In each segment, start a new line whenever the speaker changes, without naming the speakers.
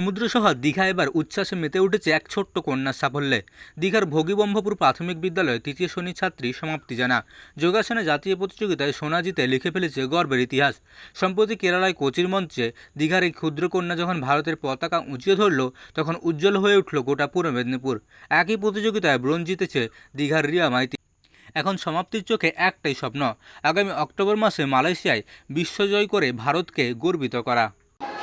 সমুদ্রসহ দীঘা এবার উচ্ছ্বাসে মেতে উঠেছে এক ছোট্ট কন্যার সাফল্যে। দীঘার ভোগীবম্ভপুর প্রাথমিক বিদ্যালয়ে তৃতীয় শ্রেণির ছাত্রী সমাপ্তি জানা। যোগাসনে জাতীয় প্রতিযোগিতায় সোনা জিতে লিখে ফেলেছে গর্বের ইতিহাস। সম্প্রতি কেরালায় কোচির মঞ্চে দীঘার এই ক্ষুদ্র কন্যা যখন ভারতের পতাকা উঁচিয়ে ধরল, তখন উজ্জ্বল হয়ে উঠল গোটা পূর্ব মেদিনীপুর। একই প্রতিযোগিতায় ব্রোঞ্জ জিতেছে দীঘার রিয়া মাইতি। এখন সমাপ্তির চোখে একটাই স্বপ্ন, আগামী অক্টোবর মাসে মালয়েশিয়ায় বিশ্বজয় করে ভারতকে গর্বিত করা।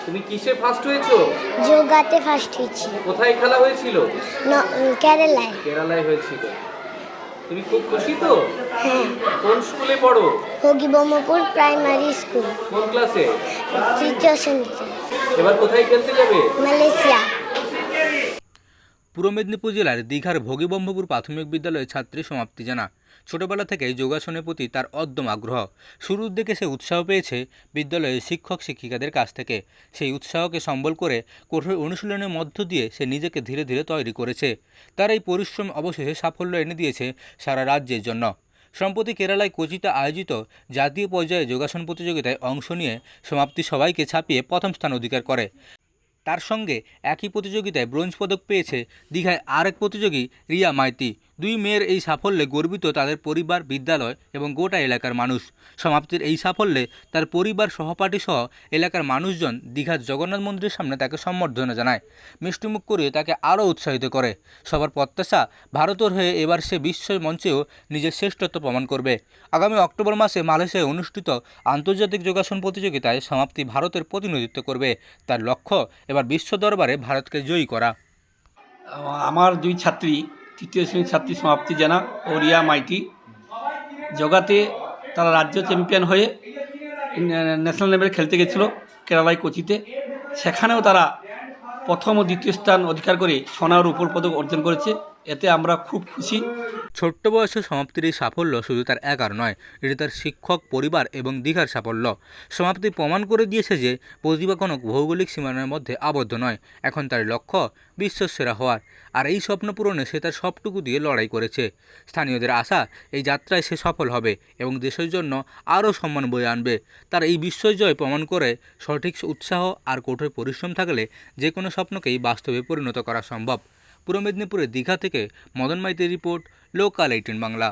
তুমি কিসে ফার্স্ট হয়েছো?
যোগাতে ফার্স্ট হয়েছি।
কোথায় খেলা হয়েছিল?
ন- কেরালায়।
কেরালায় হয়েছিল। তুমি খুব খুশি তো?
হ্যাঁ।
কোন স্কুলে পড়ো?
হগিবমপুর প্রাইমারি স্কুল
কোন ক্লাসে
তৃতীয় শ্রেণীতে।
এবার কোথায় খেলতে যাবে?
মালয়েশিয়া।
পূর্ব মেদিনীপুর জেলার দীঘার ভোগীবম্ভপুর প্রাথমিক বিদ্যালয়ের ছাত্রী সমাপ্তি জানা। ছোটবেলা থেকেই যোগাসনের প্রতি তার অদ্যম আগ্রহ। শুরুর দিকে সে উৎসাহ পেয়েছে বিদ্যালয়ের শিক্ষক শিক্ষিকাদের কাছ থেকে। সেই উৎসাহকে সম্বল করে কঠোর অনুশীলনের মধ্য দিয়ে সে নিজেকে ধীরে ধীরে তৈরি করেছে। তার এই পরিশ্রম অবশেষে সাফল্য এনে দিয়েছে সারা রাজ্যের জন্য। সম্প্রতি কেরালায় কোচিতে আয়োজিত জাতীয় পর্যায়ে যোগাসন প্রতিযোগিতায় অংশ নিয়ে সমাপ্তি সবাইকে ছাপিয়ে প্রথম স্থান অধিকার করে। তার সঙ্গে একই প্রতিযোগিতায় ব্রোঞ্জ পদক পেয়েছে দীঘায় আরেক প্রতিযোগী রিয়া মাইতি। দুই মেয়ের এই সাফল্যে গর্বিত তাদের পরিবার, বিদ্যালয় এবং গোটা এলাকার মানুষ। সমাপ্তির এই সাফল্যে তার পরিবার, সহপাঠী সহ এলাকার মানুষজন দীঘার জগন্নাথ মন্দিরের সামনে তাকে সম্বর্ধনা জানায়। মিষ্টিমুখ করে তাকে আরও উৎসাহিত করে। সবার প্রত্যাশা ভারতের হয়ে এবার সে বিশ্ব মঞ্চেও নিজের শ্রেষ্ঠত্ব প্রমাণ করবে। আগামী অক্টোবর মাসে মালয়েশিয়ায় অনুষ্ঠিত আন্তর্জাতিক যোগাসন প্রতিযোগিতায় সমাপ্তি ভারতের প্রতিনিধিত্ব করবে। তার লক্ষ্য, এবার বিশ্ব দরবারে ভারতকে জয়ী করা।
আমার দুই ছাত্রী তৃতীয় শ্রেণির ছাত্রী সমাপ্তি জানা। ও রিয়া মাইটি। জগাতে তারা রাজ্য চ্যাম্পিয়ন হয়ে ন্যাশনাল লেভেলে খেলতে গেছিল কেরালায় কোচিতে। সেখানেও তারা প্রথম ও দ্বিতীয় স্থান অধিকার করে সোনা ও রূপোর পদক অর্জন করেছে। এতে আমরা খুব খুশি।
ছোট্ট বয়সে সমাপ্তির এই সাফল্য শুধু তার একার নয়, এটি তার শিক্ষক, পরিবার এবং দীঘার সাফল্য। সমাপ্তি প্রমাণ করে দিয়েছে যে প্রতিভা কোনো ভৌগোলিক সীমানার মধ্যে আবদ্ধ নয়, এখন তার লক্ষ্য বিশ্বসেরা হওয়ার। আর এই স্বপ্ন পূরণে সে তার সবটুকু দিয়ে লড়াই করেছে। স্থানীয়দের আশা এই যাত্রায় সে সফল হবে এবং দেশের জন্য আরও সম্মান বয়ে আনবে। তার এই বিশ্বজয় প্রমাণ করে সঠিক উৎসাহ আর কঠোর পরিশ্রম থাকলে যে কোনো স্বপ্নকেই বাস্তবে পরিণত করা সম্ভব। পূর্ব মেদিনীপুরের দীঘা থেকে মদন মাইতির রিপোর্ট লোকাল এইটিন বাংলা।